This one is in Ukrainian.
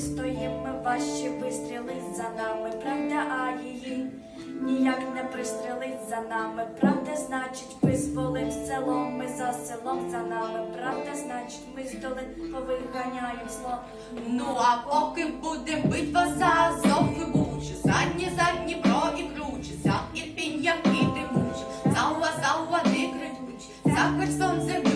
стоїм, ваші вистріли за нами, правда, а її ніяк не пристрелить за нами. Правда, значить, визволив селом, ми за селом за нами. Правда, значить, ми з долин повиганяєм зло. Ну а поки буде бить вас за Азов і бучі, за дні, за і кручі, за і як і тимучі, за вас, за уа, не кричучі, за Херсон землю.